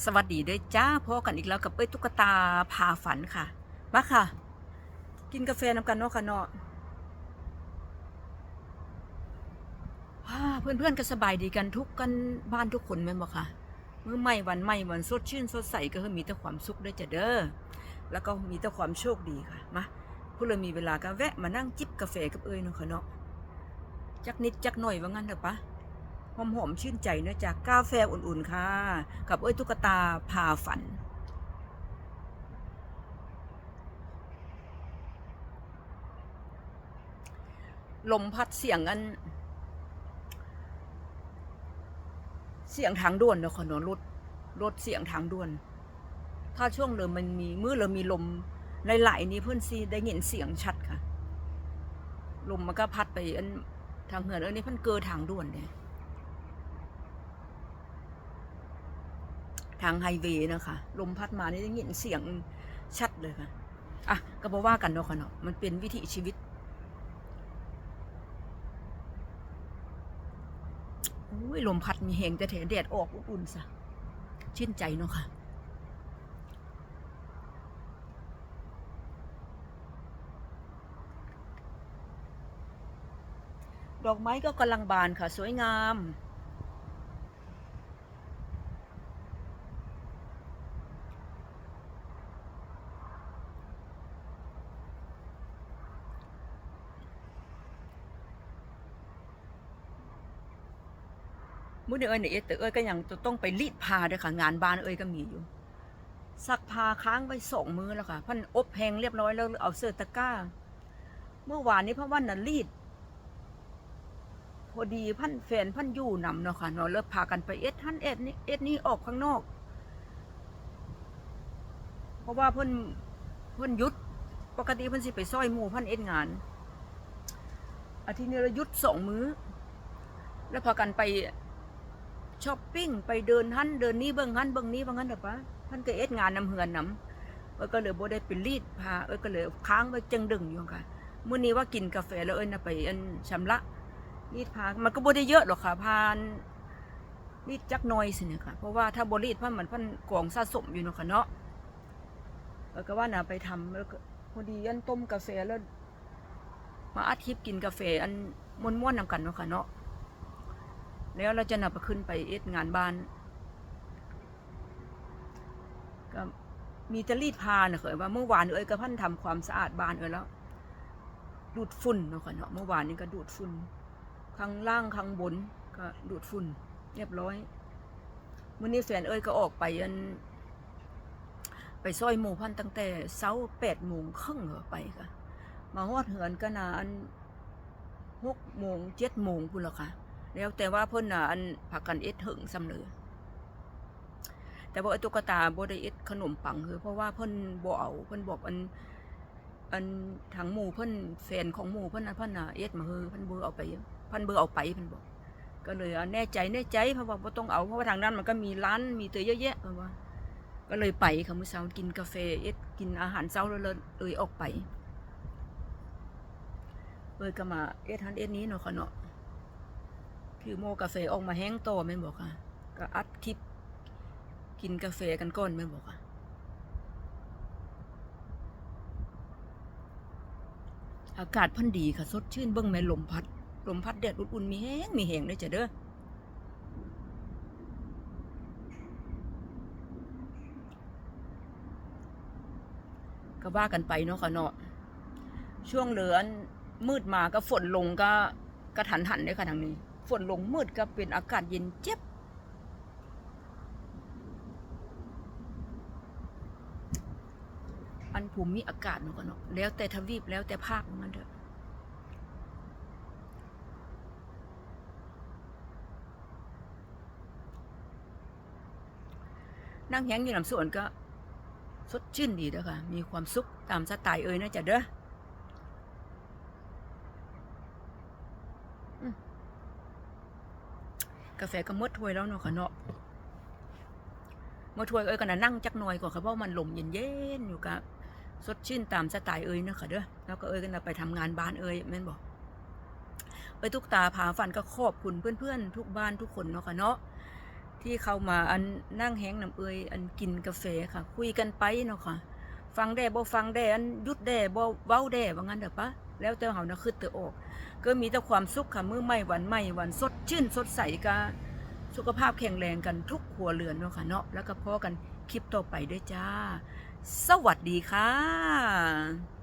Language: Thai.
สวัสดีด้วยจ้าพบกันอีกแล้วกับเอ้ยตุ๊กตาพาฝันค่ะ มาค่ะ กินกาแฟน้ำกันเนาะค่ะเนาะว้าเพื่อนก็สบายดีกันทุกกันบ้านทุกคนแม่นบ่ค่ะเมื้อใหม่วันใหม่วันสดชื่นสดใสก็คือมีแต่ความสุขด้วยจ้ะเด้อแล้วก็มีแต่ความโชคดีค่ะมาผู้เลยมีเวลาก็แวะมานั่งจิบกาแฟกับเอ้ยเนาะค่ะเนาะจักนิดจักหน่อยว่างั้นเถอะปะ หอมหอมๆชื่นใจเนื่องจากกาแฟอุ่นๆค่ะ กับเอ้ยตุ๊กตาพาฝัน ลมพัดเสียงอัน เสียงทางด่วนเนาะค่ะเนรถรถเสียงทางด่วน ถ้าช่วงเริ่มมันมีมือเริ่มมีลมไหลๆนี้เพื่อนซีได้ยินเสียงชัดค่ะ ลมมันก็พัดไปอันทางเหือนเอ้ยนี่เพิ่นเกอทางด่วนเนี่ย ทางไฮเวย์นะคะลมพัดมานี่ได้ยินเสียงชัดเลยค่ะอะก็บอกว่ากันเนาะค่ะเนาะมันเป็นวิถีชีวิตโอ้ยลมพัดมีแหงแต่แถแดดออกอุ่นๆซะชื่นใจเนาะค่ะดอกไม้ก็กำลังบานค่ะ สวยงาม มื้อนี้เอ้ยเนี่ยเอ้ยแต่เอ้ยก็ยังจะต้องไปรีดผ้าด้วยค่ะ งานบ้านเอ้ยก็มีอยู่ซักผ้าค้างไว้สองมือแล้วค่ะพันอบแห้งเรียบร้อยแล้วเอาเสื้อตะกร้า เมื่อวานนี้เพราะว่าน่ะรีด พอดีพันแฟนพันอยู่นำเนาะค่ะเนาะเลิกพากันไปเอ็ดท่านเอ็ดนี่เอ็ดนี่ออกข้างนอก เพราะว่าเพิ่นเพิ่นหยุดปกติเพิ่นสิไปซอยหมู่พันเอ็ดงานอาทิตย์นี้เราหยุดสองมื้อ แล้วพากันไป ช้อปปิ้งไปเดินหันเดินนี่เบิ่งหันเบิ่งนี้ว่างั้นเถอะปะเพิ่นก็เอ็ดงานนำเฮือนนำเอ้ยก็เลยบ่ได้ไปรีดผ้าเอ้ยก็เลยค้างไว้จังดึงอยู่ค่ะมื้อนี้ว่ากินกาแฟแล้วเอ้ยน่ะไปอันชำระรีดผ้ามันก็บ่ได้เยอะหรอกค่ะพานรีดจักหน้อยสิเนี่ยค่ะเพราะว่าถ้าบ่รีดพันมันพันกองสะสมอยู่เนาะค่ะเนาะเออก็ว่าน่ะไปทำแล้วก็พอดีอันต้มกาแฟแล้ว มาอาทิตย์กินกาแฟอันม่วนๆนำกันเนาะค่ะเนาะ แล้วเราจะนำไปขึ้นไปเอ็ดงานบ้านก็มีตะรีดผ้าน่ะเคยว่าเมื่อวานเอ้ยก็พันทำความสะอาดบ้านเอ้ยแล้ว ดูดฝุ่นเนาะค่ะเนาะเมื่อวานนี้ก็ดูดฝุ่นข้างล่างข้างบนก็ดูดฝุ่น เรียบร้อยมื่อนี้แฟนเอ้ยก็ออกไปอันไปซอยหมู่พันตั้งแต่เช้าแปดโมงครึ่งเหรอไปค่ะมาฮอดเหือนก็นานหกโมงเจ็ดโมงพุ่นละค่ะ แล้วแต่ว่าเพิ่นน่ะอันผักกันเอ็ดถึงสำเลยแต่ว่าไอ้ตุ๊กตาโบได้เอ็ดขนมปังคือ เพราะว่าเพิ่นบ่เอาเพิ่นบอกอันอันทางหมู่เพิ่นแฟนของหมู่เพิ่นน่ะเพิ่นน่ะเอ็ดมาเฮือเพิ่นเบ่เอาไปเพันเบอร์เอาไปเพันบอก ก็เลยเอาแน่ใจแน่ใจเพราะว่าบ่ต้องเอาเพราะว่าทางนั้นมันก็มีร้านมีเตยเยอะแยะเพิ่นว่าก็เลยไปค่ะมื้อเช้ากินกาแฟเอ็ดกินอาหารเช้าแล้วเลยออกไปเอยก็มาเอ็ดทันเอ็ดนี้เนาะค่ะเนาะ คือโมกาแฟออกมาแห้งโตแม่นบอกค่ะ ก็อัดคลิป กินกาแฟกันก่อนแม่นบอกค่ะ อากาศพันดีค่ะ สดชื่นเบิ่งแม่ลมพัด ลมพัดแดดอุ่นๆมีแห้งมีแห้งเลยจ้ะเด้อก็ว่ากันไปเนาะค่ะเนาะช่วงเหลือนมืดมาก็ฝนลงก็กระทันหันเลยค่ะทางนี้ นลงมืดก็เป็นอากาศเย็นเจ็บ อันภูมิอากาศเนาะค่ะเนาะแล้วแต่ทวีปแล้วแต่ภาคมันเถอะนั่งแห้งอยู่ลำสวนก็ สดชื่นดีเด้อค่ะ มีความสุขตามสไตล์เอ่ยนะจ๊ะเด้ออืม กาแฟก็มดถ้วยแล้วเนาะค่ะเนาะมดถ้วยเอ้ยก็น่ะนั่งจักหน่อยก่อนค่ะเพราะมันลมเย็นๆอยู่กับสดชื่นตามสไตล์เอ่ยเนาะค่ะเด้อแล้วก็เอ้ยก็น่ะไปทำงานบ้านเอ่ยแม่นบอกเอ้ยทุกตาผาฝันก็ขอบคุณเพื่อนๆ ทุกบ้านทุกคนเนาะค่ะเนาะที่เข้ามาอันนั่งแห้งน้ำเอ้ยอันกินกาแฟค่ะ คุยกันไปเนาะค่ะ ฟังได้บ่ฟังได้อันยุดได้บ่เว้าได้ว่างั้นเด้อปะแล้วแต่เฮานะคือเตอออก ก็มีแต่ความสุขค่ะมือใหม่หวันใหม่หวันสดชื่นสดใสกะสุขภาพแข็งแรงกันทุกครัวเรือนเนาะค่ะเนาะแล้วก็พอกันคลิปต่อไปด้วยจ้า สวัสดีค่ะ